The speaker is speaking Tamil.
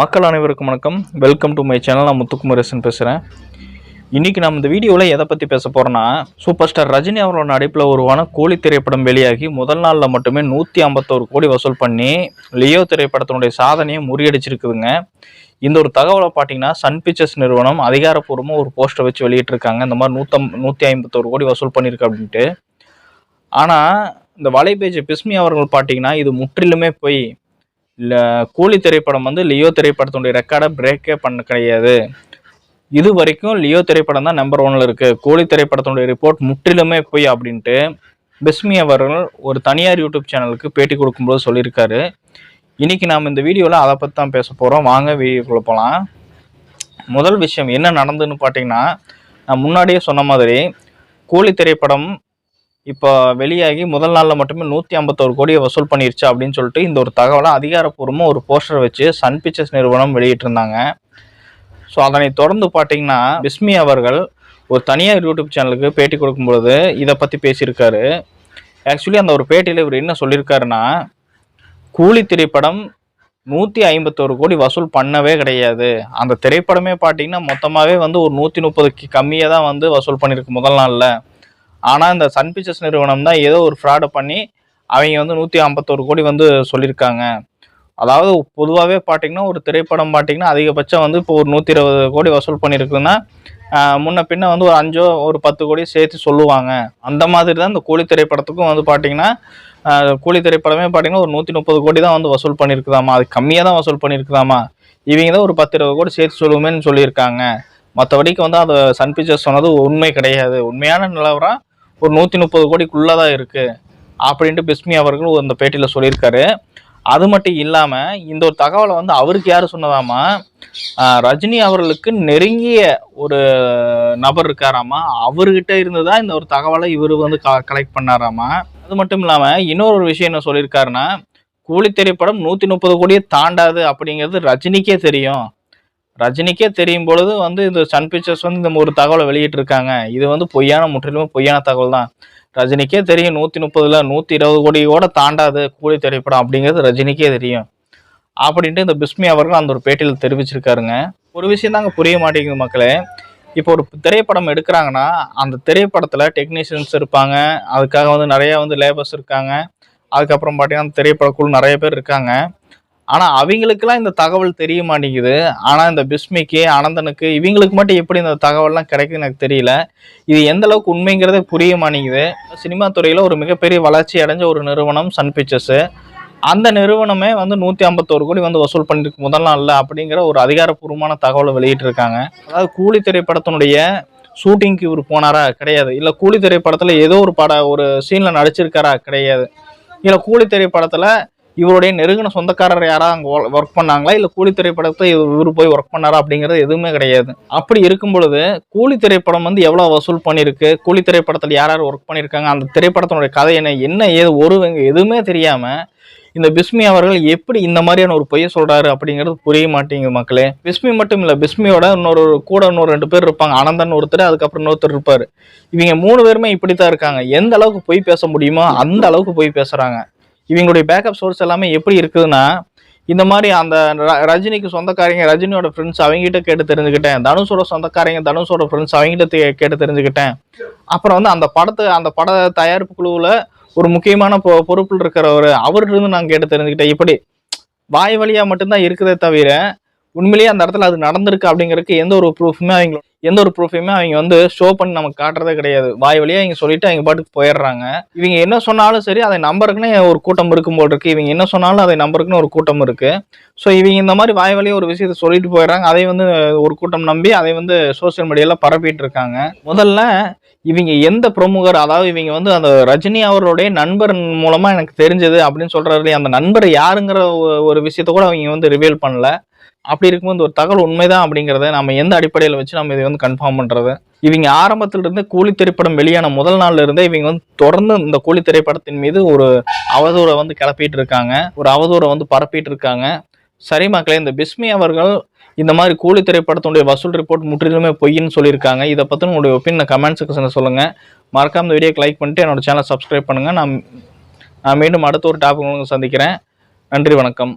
மக்கள் அனைவருக்கும் வணக்கம். வெல்கம் டு மை சேனல் நான் முத்துக்குமரேசன் பேசுகிறேன் இன்றைக்கி நம்ம இந்த வீடியோவில் எதை பற்றி பேச போகிறோன்னா சூப்பர் ஸ்டார் ரஜினி அவரோட நடிப்பில் உருவான கூலி திரைப்படம் வெளியாகி முதல் நாளில் மட்டுமே நூற்றி ஐம்பத்தோரு கோடி வசூல் பண்ணி லியோ திரைப்படத்தினுடைய சாதனையை முறியடிச்சிருக்குதுங்க. இந்த ஒரு தகவலை பார்த்தீங்கன்னா சன் பிக்சர்ஸ் நிறுவனம் அதிகாரப்பூர்வமாக ஒரு போஸ்டர் வச்சு வெளியிட்டிருக்காங்க. இந்த மாதிரி நூற்றம் நூற்றி ஐம்பத்தோரு கோடி வசூல் பண்ணியிருக்கு அப்படின்ட்டு. ஆனால் இந்த வலைபேஜ் பிஸ்மி அவர்கள் பார்த்தீங்கன்னா இது முற்றிலுமே போய் கூலி திரைப்படம் வந்து லியோ திரைப்படத்தினுடைய ரெக்கார்டை பிரேக்கே பண்ண கிடையாது. இது வரைக்கும் லியோ திரைப்படம் தான் நம்பர் ஒன்ல இருக்கு. கூலி திரைப்படத்தினுடைய ரிப்போர்ட் முற்றிலுமே போய் அப்படின்ட்டு பிஸ்மி அவர்கள் ஒரு தனியார் யூடியூப் சேனலுக்கு பேட்டி கொடுக்கும்போது சொல்லியிருக்காரு. இன்னைக்கு நாம் இந்த வீடியோவில் அதை பற்றி தான் பேச போகிறோம் வாங்க வீடியோக்குள்ள போகலாம் முதல் விஷயம் என்ன நடந்துன்னு பார்த்தீங்கன்னா நான் முன்னாடியே சொன்ன மாதிரி கூலி திரைப்படம் இப்போ வெளியாகி முதல் நாளில் மட்டுமே நூற்றி ஐம்பத்தோரு கோடியை வசூல் பண்ணிருச்சு அப்படின்னு சொல்லிட்டு இந்த ஒரு தகவலை அதிகாரப்பூர்வமாக ஒரு போஸ்டர் வச்சு சன் பிக்சர்ஸ் நிறுவனம் வெளியிட்டிருந்தாங்க. ஸோ அதனை தொடர்ந்து பார்த்தீங்கன்னா பிஸ்மி அவர்கள் ஒரு தனியார் யூடியூப் சேனலுக்கு பேட்டி கொடுக்கும்பொழுது இதை பற்றி பேசியிருக்காரு. ஆக்சுவலி அந்த ஒரு பேட்டியில் இவர் என்ன சொல்லியிருக்காருன்னா கூலி திரைப்படம் நூற்றி ஐம்பத்தோரு கோடி வசூல் பண்ணவே கிடையாது. அந்த திரைப்படமே பார்த்தீங்கன்னா மொத்தமாகவே வந்து ஒரு நூற்றி முப்பதுக்கு கம்மியாக தான் வந்து வசூல் பண்ணியிருக்கு முதல் நாளில். ஆனால் இந்த சன் பிக்சர்ஸ் நிறுவனம் தான் ஏதோ ஒரு ஃப்ராடை பண்ணி அவங்க வந்து நூற்றி ஐம்பத்தோரு கோடி வந்து சொல்லியிருக்காங்க. அதாவது பொதுவாகவே பார்த்தீங்கன்னா ஒரு திரைப்படம் பார்த்தீங்கன்னா அதிகபட்சம் வந்து இப்போ ஒரு நூற்றி இருபது கோடி வசூல் பண்ணியிருக்குன்னா முன்ன பின்ன வந்து ஒரு அஞ்சோ ஒரு பத்து கோடி சேர்த்து சொல்லுவாங்க. அந்த மாதிரி தான் இந்த கூலி திரைப்படத்துக்கும் வந்து பார்த்தீங்கன்னா கூலி திரைப்படமே பார்த்தீங்கன்னா ஒரு நூற்றி முப்பது கோடி தான் வந்து வசூல் பண்ணியிருக்குதாமா? அது கம்மியாக தான் வசூல் பண்ணியிருக்குதாமா? இவங்க தான் ஒரு பத்து இருபது கோடி சேர்த்து சொல்லுவோமேன்னு சொல்லியிருக்காங்க. மற்றபடிக்கு வந்து அது சன் பிக்சர்ஸ் சொன்னது உண்மை கிடையாது. உண்மையான நிலவரம் ஒரு நூற்றி முப்பது கோடிக்குள்ளே தான் இருக்குது அப்படின்ட்டு பிஸ்மி அவர்கள் அந்த பேட்டியில் சொல்லியிருக்காரு. அது மட்டும் இல்லாமல் இந்த ஒரு தகவலை வந்து அவருக்கு யார் சொன்னதாமா ரஜினி அவர்களுக்கு நெருங்கிய ஒரு நபர் இருக்காராமா அவர்கிட்ட இருந்து தான் இந்த ஒரு தகவலை இவர் வந்து க கலெக்ட் பண்ணாராமா அது மட்டும் இல்லாமல் இன்னொரு ஒரு விஷயம் என்ன சொல்லியிருக்காருன்னா கூலி திரைப்படம் நூற்றி முப்பது கோடியை தாண்டாது அப்படிங்கிறது ரஜினிக்கே தெரியும். ரஜினிக்கே தெரியும் பொழுது வந்து இந்த சன் பிக்சர்ஸ் வந்து இந்த ஒரு தகவலை வெளியிட்டிருக்காங்க. இது வந்து பொய்யான முற்றிலுமே பொய்யான தகவல் தான் ரஜினிக்கே தெரியும் நூற்றி முப்பதுல நூற்றி இருபது கோடியோட தாண்டாது கூலி திரைப்படம் அப்படிங்கிறது ரஜினிக்கே தெரியும். அப்படின்ட்டு இந்த பிஸ்மி அவர்கள் அந்த ஒரு பேட்டியில் தெரிவிச்சிருக்காருங்க. ஒரு விஷயம் தாங்க புரிய மாட்டேங்குது மக்களே. இப்போ ஒரு திரைப்படம் எடுக்கிறாங்கன்னா அந்த திரைப்படத்தில் டெக்னீஷியன்ஸ் இருப்பாங்க. அதுக்காக வந்து நிறையா வந்து லேபர்ஸ் இருக்காங்க. அதுக்கப்புறம் பார்த்தீங்கன்னா அந்த திரைப்படக்குழு நிறைய பேர் இருக்காங்க. ஆனால் அவங்களுக்கெல்லாம் இந்த தகவல் தெரிய மாட்டேங்குது ஆனால் இந்த பிஸ்மிக்கு அனந்தனுக்கு இவங்களுக்கு மட்டும் எப்படி இந்த தகவல்லாம் கிடைக்குது எனக்கு தெரியல. இது எந்த அளவுக்கு உண்மைங்கிறதே புரிய மாட்டேங்குது சினிமா துறையில் ஒரு மிகப்பெரிய வளர்ச்சி அடைஞ்ச ஒரு நிறுவனம் சன் பிக்சர்ஸு. அந்த நிறுவனமே வந்து நூற்றி ஐம்பத்தோரு கோடி வந்து வசூல் பண்ணிருக்கு முதல் நாளில் அப்படிங்கிற ஒரு அதிகாரப்பூர்வமான தகவலை வெளியிட்டிருக்காங்க. அதாவது கூலி திரைப்படத்தினுடைய ஷூட்டிங்க்கு இவர் போனாரா? கிடையாது. இல்லை கூலி திரைப்படத்தில் ஏதோ ஒரு பட ஒரு சீனில் நடிச்சிருக்காரா? கிடையாது. இல்லை கூலி திரைப்படத்தில் இவருடைய நெருங்கின சொந்தக்காரர் யாராவது அங்கே ஒர்க் பண்ணாங்களா? இல்லை கூலி திரைப்படத்தை இவர் போய் ஒர்க் பண்ணாரா? அப்படிங்கிறது எதுவுமே கிடையாது. அப்படி இருக்கும் பொழுது கூலி திரைப்படம் வந்து எவ்வளோ வசூல் பண்ணியிருக்கு கூலி திரைப்படத்தில் யார் யார் ஒர்க் பண்ணியிருக்காங்க அந்த திரைப்படத்தினுடைய கதை என்ன? என்ன ஏது ஒரு எதுவுமே தெரியாமல் இந்த பிஸ்மி அவர்கள் எப்படி இந்த மாதிரியான ஒரு பொய்யை சொல்கிறாரு அப்படிங்கிறது புரிய மாட்டேங்குது மக்களே. பிஸ்மி மட்டும் இல்லை பிஸ்மியோட இன்னொரு கூட இன்னொரு ரெண்டு பேர் இருப்பாங்க. ஆனந்தன் ஒருத்தர் அதுக்கப்புறம் இன்னொருத்தர் இருப்பார். இவங்க மூணு பேருமே இப்படி தான் இருக்காங்க. எந்த அளவுக்கு பொய் பேச முடியுமோ அந்த அளவுக்கு பொய் பேசுகிறாங்க இவங்களுடைய பேக்கப் சோர்ஸ் எல்லாமே எப்படி இருக்குதுன்னா இந்த மாதிரி அந்த ரஜினிக்கு சொந்தக்காரங்க ரஜினியோட ஃப்ரெண்ட்ஸ் அவங்ககிட்ட கேட்டு தெரிஞ்சுக்கிட்டேன். தனுஷோட சொந்தக்காரங்க தனுஷோட ஃப்ரெண்ட்ஸ் அவங்ககிட்ட கேட்டு தெரிஞ்சுக்கிட்டேன். அப்புறம் வந்து அந்த படத்தை அந்த பட தயாரிப்பு குழுவில் ஒரு முக்கியமான பொ பொறுப்பில் இருக்கிறவர் அவர்கிட்ட இருந்து நான் கேட்டு தெரிஞ்சுக்கிட்டேன். இப்படி வாய் வழியாக மட்டும்தான் இருக்குதே தவிர உண்மையிலேயே அந்த இடத்துல அது நடந்திருக்கு அப்படிங்கிறதுக்கு எந்த ஒரு ப்ரூஃபுமே அவங்க எந்த ஒரு ப்ரூஃபையுமே அவங்க வந்து ஷோ பண்ணி நமக்கு காட்டுறதே கிடையாது. வாய் வழியாக இவங்க சொல்லிட்டு அவங்க பாட்டுக்கு போயிடுறாங்க. இவங்க என்ன சொன்னாலும் சரி அதை நம்பருக்குன்னு ஒரு கூட்டம் இருக்கும் போல் இருக்கு. இவங்க என்ன சொன்னாலும் அதை நம்பருக்குன்னு ஒரு கூட்டம் இருக்கு. ஸோ இவங்க இந்த மாதிரி வாய் வழியாக ஒரு விஷயத்த சொல்லிட்டு போயிடுறாங்க. அதை வந்து ஒரு கூட்டம் நம்பி அதை வந்து சோஷியல் மீடியாவில் பரப்பிட்டு இருக்காங்க. முதல்ல இவங்க எந்த பிரமுகர் அதாவது இவங்க வந்து அந்த ரஜினி அவருடைய நண்பர் மூலமாக எனக்கு தெரிஞ்சது அப்படின்னு சொல்கிறாரு அந்த நண்பர் யாருங்கிற ஒரு விஷயத்த கூட அவங்க வந்து ரிவீல் பண்ணல. அப்படி இருக்கும்போது ஒரு தகவல் உண்மைதான் அப்படிங்கிறத நம்ம எந்த அடிப்படையில் வச்சு நம்ம இதை வந்து கன்ஃபார்ம் பண்ணுறது இவங்க ஆரம்பத்திலிருந்து கூலி திரைப்படம் வெளியான முதல் நாள்ல இருந்தே இவங்க வந்து தொடர்ந்து இந்த கூலி திரைப்படத்தின் மீது ஒரு அவதூறை வந்து கிளப்பிட்டு இருக்காங்க. ஒரு அவதூறை வந்து பரப்பிட்டு இருக்காங்க. சரி மக்களே இந்த பிஸ்மி அவர்கள் இந்த மாதிரி கூலி திரைப்படத்தினுடைய வசூல் ரிப்போர்ட் முற்றிலுமே பொய்ன்னு சொல்லியிருக்காங்க. இதை பற்றி உங்களுடைய ஒப்பீனியன் கமெண்ட் செக்ஷனில் சொல்லுங்கள் மறக்காம இந்த வீடியோக்கு லைக் பண்ணிட்டு என்னோட சேனலை சப்ஸ்கிரைப் பண்ணுங்கள் நான் நான் மீண்டும் அடுத்த ஒரு டாபிக் சந்திக்கிறேன். நன்றி வணக்கம்.